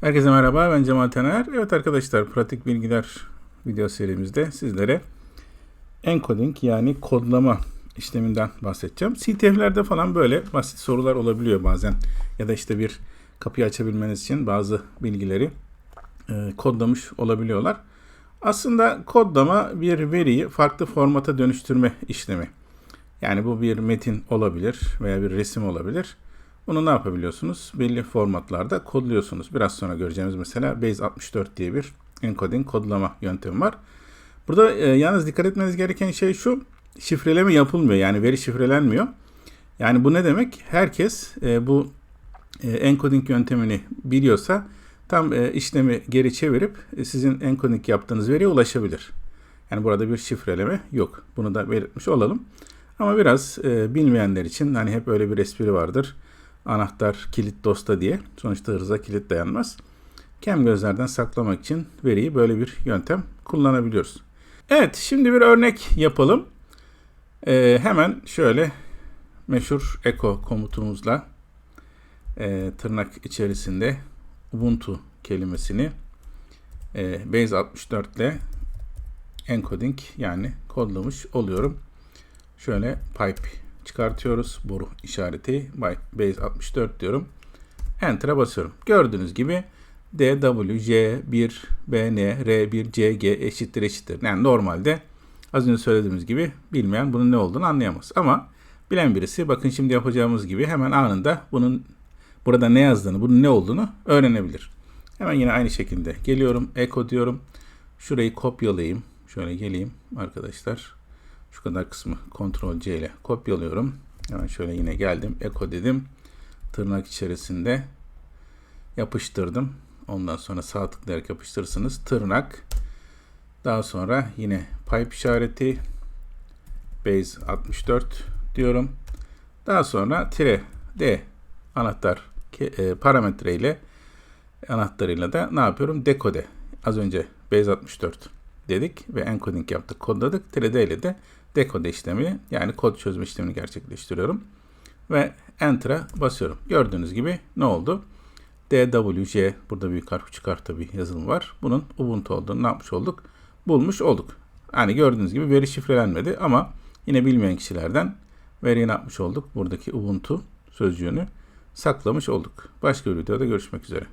Herkese merhaba ben Cemal Taner. Evet arkadaşlar pratik bilgiler video serimizde sizlere encoding yani kodlama işleminden bahsedeceğim. CTF'lerde falan böyle basit sorular olabiliyor bazen. Ya da işte bir kapıyı açabilmeniz için bazı bilgileri e, kodlamış olabiliyorlar. Aslında kodlama bir veriyi farklı formata dönüştürme işlemi. Yani bu bir metin olabilir veya bir resim olabilir. Bunu ne yapabiliyorsunuz? Belli formatlarda kodluyorsunuz. Biraz sonra göreceğimiz mesela Base 64 diye bir encoding kodlama yöntemi var. Burada e, yalnız dikkat etmeniz gereken şey şu. Şifreleme yapılmıyor. Yani veri şifrelenmiyor. Yani bu ne demek? Herkes e, bu e, encoding yöntemini biliyorsa tam e, işlemi geri çevirip e, sizin encoding yaptığınız veriye ulaşabilir. Yani burada bir şifreleme yok. Bunu da belirtmiş olalım. Ama biraz e, bilmeyenler için hani hep öyle bir espri vardır anahtar kilit dosta diye. Sonuçta hırza kilit dayanmaz. Kem gözlerden saklamak için veriyi böyle bir yöntem kullanabiliyoruz. Evet şimdi bir örnek yapalım. Ee, hemen şöyle meşhur echo komutumuzla e, tırnak içerisinde Ubuntu kelimesini e, Base 64 ile encoding yani kodlamış oluyorum. Şöyle pipe çıkartıyoruz. Boru işareti base 64 diyorum. Enter'a basıyorum. Gördüğünüz gibi DW, J, 1, BN, R1, CG eşittir eşittir. Yani normalde az önce söylediğimiz gibi bilmeyen bunun ne olduğunu anlayamaz. Ama bilen birisi bakın şimdi yapacağımız gibi hemen anında bunun burada ne yazdığını, bunun ne olduğunu öğrenebilir. Hemen yine aynı şekilde geliyorum. Echo diyorum. Şurayı kopyalayayım. Şöyle geleyim arkadaşlar. Şu kadar kısmı Ctrl C ile kopyalıyorum. Hemen şöyle yine geldim. Eko dedim. Tırnak içerisinde yapıştırdım. Ondan sonra sağ tıklayarak yapıştırırsınız. Tırnak. Daha sonra yine pipe işareti. Base 64 diyorum. Daha sonra tire D anahtar e, parametre anahtarıyla da ne yapıyorum? Dekode. Az önce Base 64 dedik ve encoding yaptık, kodladık. 3D ile de dekode işlemini yani kod çözme işlemini gerçekleştiriyorum. Ve Enter'a basıyorum. Gördüğünüz gibi ne oldu? DWC burada büyük harf küçük harf tabi yazılım var. Bunun Ubuntu olduğunu ne yapmış olduk? Bulmuş olduk. Yani gördüğünüz gibi veri şifrelenmedi ama yine bilmeyen kişilerden veriyi ne yapmış olduk? Buradaki Ubuntu sözcüğünü saklamış olduk. Başka bir videoda görüşmek üzere.